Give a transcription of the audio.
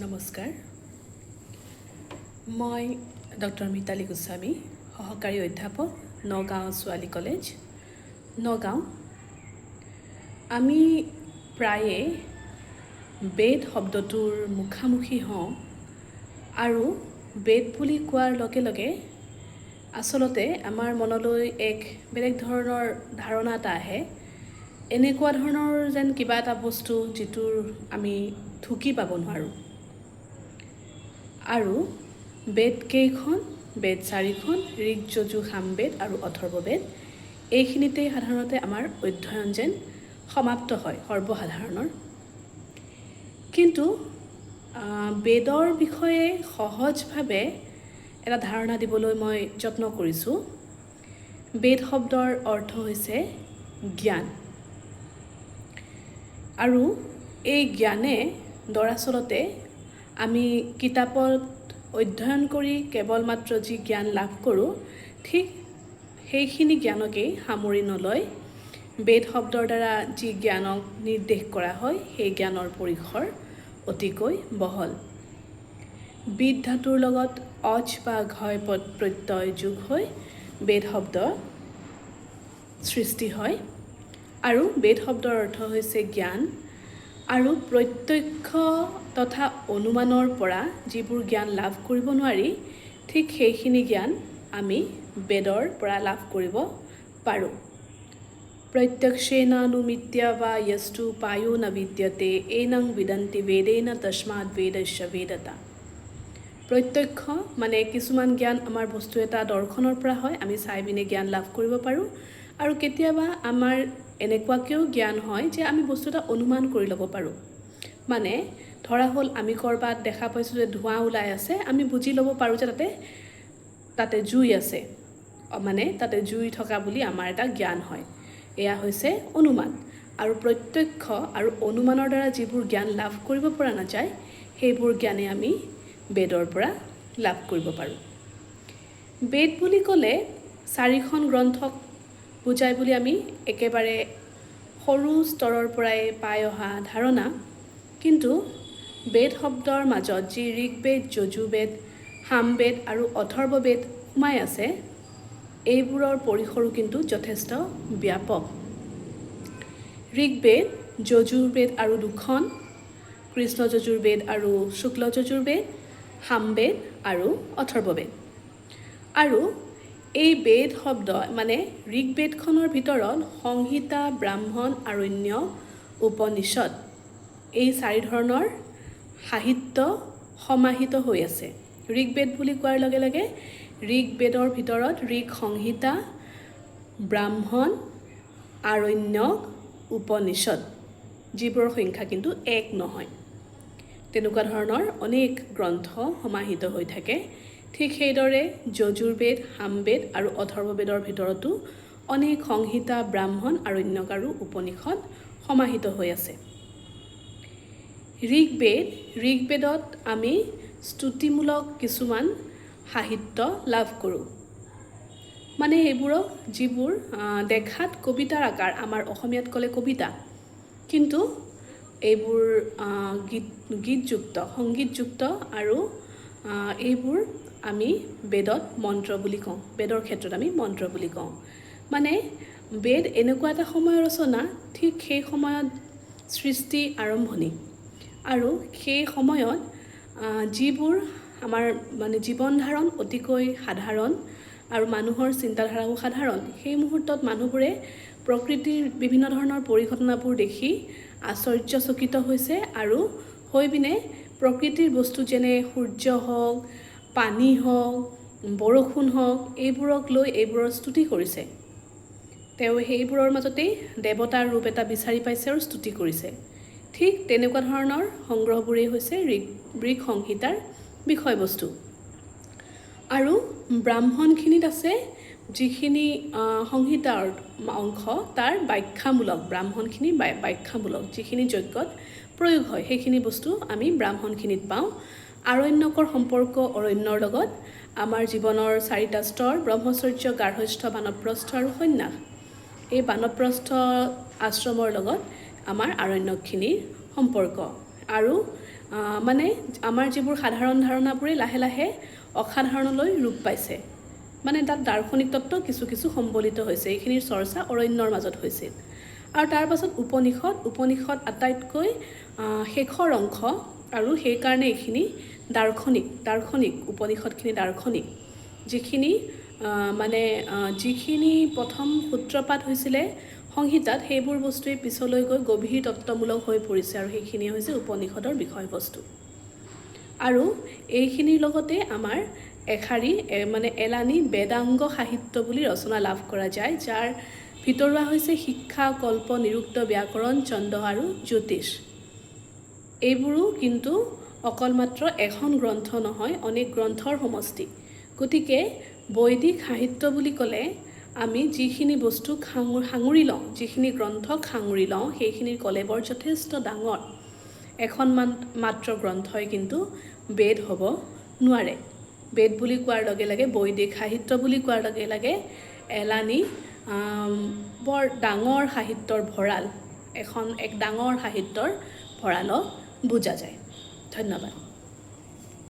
নমস্কাৰ। মই ডক্টৰ মিতালী গোস্বামী সহকাৰী অধ্যাপক নগাঁও ছোৱালী কলেজ নগাঁও। আমি প্ৰায়ে বেদ শব্দটোৰ মুখামুখি হওঁ আৰু বেদ বুলি কোৱাৰ লগে লগে আচলতে আমাৰ মনলৈ এক বেলেগ ধৰণৰ ধাৰণা এটা আহে। এনেকুৱা ধৰণৰ যেন কিবা এটা বস্তু যিটোৰ আমি ঢুকি পাব নোৱাৰোঁ। আৰু বেদ কেইখন বেদ চাৰিখন ঋক যজু সামবেদ আৰু অথৰ্ববেদ, এইখিনিতেই সাধাৰণতে আমাৰ অধ্যয়ন যেন সমাপ্ত হয়, সৰ্বসাধাৰণৰ। কিন্তু বেদৰ বিষয়ে সহজভাৱে এটা ধাৰণা দিবলৈ মই যত্ন কৰিছোঁ। বেদ শব্দৰ অৰ্থ হৈছে জ্ঞান। আৰু এই জ্ঞানে দৰাচলতে আমি কিতাপত অধ্যয়ন কৰি কেৱল মাত্ৰ যি জ্ঞান লাভ কৰোঁ, ঠিক সেইখিনি জ্ঞানকেই সামৰি নলয়। বেদ শব্দৰ দ্বাৰা যি জ্ঞানক নিৰ্দেশ কৰা হয়, সেই জ্ঞানৰ পৰিসৰ অতিকৈ বহল। বিদ ধাতুৰ লগত অজ বা ঘয় পদ প্ৰত্যয় যোগ হৈ বেদ শব্দ সৃষ্টি হয়। আৰু বেদ শব্দৰ অৰ্থ হৈছে জ্ঞান। আৰু প্ৰত্যক্ষ তথা অনুমানৰ পৰা যিবোৰ জ্ঞান লাভ কৰিব নোৱাৰি, ঠিক সেইখিনি জ্ঞান আমি বেদৰ পৰা লাভ কৰিব পাৰোঁ। প্ৰত্যক্ষেনানুমিত্য বা য়স্তু পায়ো ন বিদ্যতে, এইনং বিদন্তি বেদেন তস্মাৎ বেদস্য বেদতা। প্ৰত্যক্ষ মানে কিছুমান জ্ঞান আমাৰ বস্তু এটা দৰ্শনৰ পৰা হয়, আমি চাই পিনে জ্ঞান লাভ কৰিব পাৰোঁ। আৰু কেতিয়াবা আমাৰ এনেকুৱাকৈও জ্ঞান হয় যে আমি বস্তু এটা অনুমান কৰি ল'ব পাৰোঁ। মানে ধৰা হ'ল আমি ক'ৰবাত দেখা পাইছোঁ যে ধোঁৱা ওলাই আছে, আমি বুজি ল'ব পাৰোঁ যে তাতে তাতে জুই আছে। মানে তাতে জুই থকা বুলি আমাৰ এটা জ্ঞান হয়। এয়া হৈছে অনুমান। আৰু প্ৰত্যক্ষ আৰু অনুমানৰ দ্বাৰা যিবোৰ জ্ঞান লাভ কৰিব পৰা নাযায়, সেইবোৰ জ্ঞানে আমি বেদৰ পৰা লাভ কৰিব পাৰোঁ। বেদ বুলি ক'লে চাৰিখন গ্ৰন্থক বুজাই বুলি আমি একেবাৰে সৰু স্তৰৰ পৰাই পাই অহা ধাৰণা। কিন্তু বেদ শব্দৰ মাজত যি ঋকবেদ যজুবেদ সামবেদ আৰু অথৰ্ববেদ সোমাই আছে, এইবোৰৰ পৰিসৰো কিন্তু যথেষ্ট ব্যাপক। ঋকবেদ যজুৰ্বেদ আৰু দুখন, কৃষ্ণ যজুৰ্বেদ আৰু শুক্ল যজুৰ্বেদ সামবেদ আৰু অথৰ্ববেদ। আৰু এই বেদ শব্দ মানে ঋকবেদখনৰ ভিতৰত সংহিতা, ব্ৰাহ্মণ, আৰণ্য, উপনিষদ এই চাৰি ধৰণৰ সাহিত্য সমাহিত হৈ আছে। ঋকবেদ বুলি কোৱাৰ লগে লগে ঋকবেদৰ ভিতৰত ঋক সংহিতা, ব্ৰাহ্মণ, আৰণ্যক, উপনিষদ, যিবোৰৰ সংখ্যা কিন্তু এক নহয়। তেনেকুৱা ধৰণৰ অনেক গ্ৰন্থ সমাহিত হৈ থাকে। ঠিক সেইদৰে যজুৰ্বেদ সামবেদ আৰু অথৰ্ববেদৰ ভিতৰতো অনেক সংহিতা, ব্ৰাহ্মণ, আৰণ্যক আৰু উপনিষদ সমাহিত হৈ আছে। ঋকবেদ ঋকবেদত আমি স্তুতিমূলক কিছুমান সাহিত্য লাভ কৰোঁ। মানে এইবোৰক যিবোৰ দেখাত কবিতাৰ আকাৰ আমাৰ অসমীয়াত ক'লে কবিতা কিন্তু এইবোৰ গীত গীতযুক্ত সংগীতযুক্ত আৰু এইবোৰ আমি বেদত মন্ত্ৰ বুলি কওঁ বেদৰ ক্ষেত্ৰত আমি মন্ত্ৰ বুলি কওঁ। মানে বেদ এনেকুৱা এটা সময়ৰ ৰচনা ঠিক সেই সময়ত সৃষ্টি আৰম্ভণি। আৰু সেই সময়ত যিবোৰ আমাৰ মানে জীৱন ধাৰণ অতিকৈ সাধাৰণ আৰু মানুহৰ চিন্তাধাৰাও সাধাৰণ সেই মুহূৰ্তত মানুহবোৰে প্ৰকৃতিৰ বিভিন্ন ধৰণৰ পৰিঘটনাবোৰ দেখি আশ্চৰ্যচকিত হৈছে আৰু হৈ পিনে প্ৰকৃতিৰ বস্তু যেনে সূৰ্য হওক পানী হওক বৰষুণ হওক এইবোৰক লৈ এইবোৰৰ স্তুতি কৰিছে। তেওঁ সেইবোৰৰ মাজতেই দেৱতাৰ ৰূপ এটা বিচাৰি পাইছে আৰু স্তুতি কৰিছে। ঠিক তেনেকুৱা ধৰণৰ সংগ্ৰহবোৰেই হৈছে ঋক ঋক সংহিতাৰ বিষয়বস্তু। আৰু ব্ৰাহ্মণখিনিত আছে যিখিনি সংহিতাৰ অংশ তাৰ ব্যাখ্যামূলক ব্ৰাহ্মণখিনি ব্যাখ্যামূলক যিখিনি যজ্ঞত প্ৰয়োগ হয় সেইখিনি বস্তু আমি ব্ৰাহ্মণখিনিত পাওঁ। আৰণ্যকৰ সম্পৰ্ক অৰণ্যৰ লগত আমাৰ জীৱনৰ চাৰিটা স্তৰ ব্ৰহ্মচৰ্য গাৰ্হস্থ্য বানপ্ৰস্থ আৰু সন্ন্যাস। এই বানপ্ৰস্থ আশ্ৰমৰ লগত আমাৰ আৰণ্যকখিনিৰ সম্পৰ্ক। আৰু মানে আমাৰ যিবোৰ সাধাৰণ ধাৰণাবোৰে লাহে লাহে অসাধাৰণলৈ ৰূপ পাইছে। মানে তাত দাৰ্শনিক তত্ত্ব কিছু কিছু সম্বলিত হৈছে এইখিনিৰ চৰ্চা অৰণ্যৰ মাজত হৈছিল। আৰু তাৰ পাছত উপনিষদ উপনিষদ আটাইতকৈ শেষৰ অংশ আৰু সেইকাৰণে এইখিনি দাৰ্শনিক দাৰ্শনিক উপনিষদখিনি দাৰ্শনিক। যিখিনি মানে যিখিনি প্ৰথম সূত্ৰপাত হৈছিলে সংহিতাত সেইবোৰ বস্তুৱে পিছলৈ গৈ গভীৰ তত্ত্বমূলক হৈ পৰিছে আৰু সেইখিনিয়ে হৈছে উপনিষদৰ বিষয়বস্তু। আৰু এইখিনিৰ লগতে আমাৰ এশাৰী এ, মানে এলানি বেদাংগ সাহিত্য বুলি ৰচনা লাভ কৰা যায় যাৰ ভিতৰুৱা হৈছে শিক্ষা কল্প নিৰুক্ত ব্যাকৰণ ছন্দ আৰু জ্যোতিষ। এইবোৰো কিন্তু অকল মাত্ৰ এখন গ্ৰন্থ নহয় অনেক গ্ৰন্থৰ সমষ্টি। গতিকে বৈদিক সাহিত্য বুলি ক'লে আমি যিখিনি বস্তু সাঙু সাঙুৰি লওঁ, যিখিনি গ্ৰন্থক সাঙুৰি লওঁ, সেইখিনিৰ কলেবৰ যথেষ্ট ডাঙৰ। এখন মান মাত্ৰ গ্ৰন্থই কিন্তু বেদ হ'ব নোৱাৰে। বেদ বুলি কোৱাৰ লগে লগে, বৈদিক সাহিত্য বুলি কোৱাৰ লগে লগে, এলানি বৰ ডাঙৰ সাহিত্যৰ ভঁৰাল, এখন এক ডাঙৰ সাহিত্যৰ ভঁৰালক বুজা যায়। ধন্যবাদ।